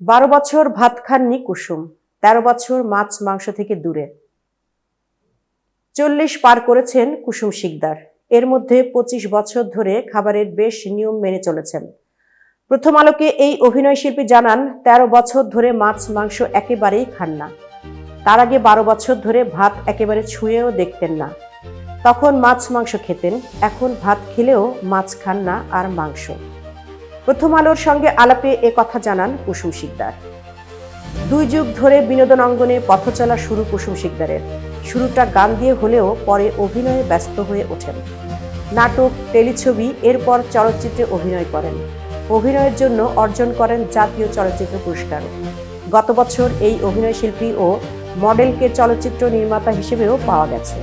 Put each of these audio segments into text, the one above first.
বারো বছর ভাত খাননি কুসুম, তেরো বছর মাছ মাংস থেকে দূরে। চল্লিশ পার করেছেন কুসুম শিকদার। এর মধ্যে পঁচিশ বছর ধরে খাবারের বেশ নিয়ম মেনে চলেছেন। প্রথম আলোকে এই অভিনয় শিল্পী জানান, তেরো বছর ধরে মাছ মাংস একেবারেই খান না। তার আগে বারো বছর ধরে ভাত একেবারে ছুঁয়েও দেখতেন না। তখন মাছ মাংস খেতেন, এখন ভাত খেলেও মাছ খান না আর মাংস। প্রথম আলোর সঙ্গে আলাপে এ কথা জানান কুসুম শিকদার। দুই যুগ ধরে বিনোদন অঙ্গনে পথ চলা শুরু কুসুম শিকদারের। শুরুটা গান দিয়ে হলেও পরে অভিনয়ে ব্যস্ত হয়ে ওঠেন। নাটক, টেলিছবি, এরপর চলচ্চিত্রে অভিনয় করেন। অভিনয়ের জন্য অর্জন করেন জাতীয় চলচ্চিত্র পুরস্কার। গত বছর এই অভিনয় শিল্পী ও মডেলকে চলচ্চিত্র নির্মাতা হিসেবেও পাওয়া গেছে।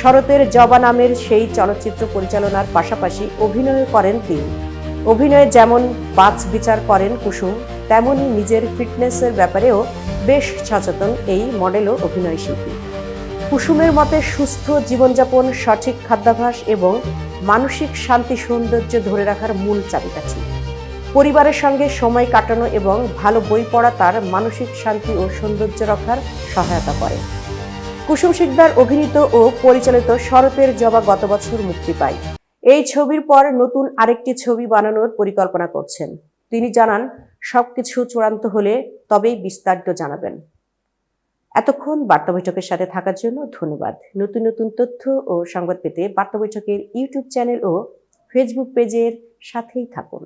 শরতের জবা নামের সেই চলচ্চিত্র পরিচালনার পাশাপাশি অভিনয় করেন তিনি। অভিনয়ে যেমন বাছ বিচার করেন কুসুম তেমনই নিজের ফিটনেসের ব্যাপারেও বেশ সচেতন এই মডেল ও অভিনয় শিল্পী। কুসুমের মতে সুস্থ জীবনযাপন, সঠিক খাদ্যাভ্যাস এবং মানসিক শান্তি সৌন্দর্য ধরে রাখার মূল চাবিকাঠি। পরিবারের সঙ্গে সময় কাটানো এবং ভালো বই পড়া তার মানসিক শান্তি ও সৌন্দর্য রক্ষার সহায়তা করে। কুসুম শিকদার অভিনীত ও পরিচালিত শরতের জবা গত বছর মুক্তি পায়। এই ছবির পর নতুন আরেকটি ছবি বানানোর পরিকল্পনা করছেন। তিনি জানান, সবকিছু চূড়ান্ত হলে তবেই বিস্তারিত জানাবেন। এতক্ষণ বার্তা বৈঠকের সাথে থাকার জন্য ধন্যবাদ। নতুন নতুন তথ্য ও সংবাদ পেতে বার্তা বৈঠকের ইউটিউব চ্যানেল ও ফেসবুক পেজের সাথেই থাকুন।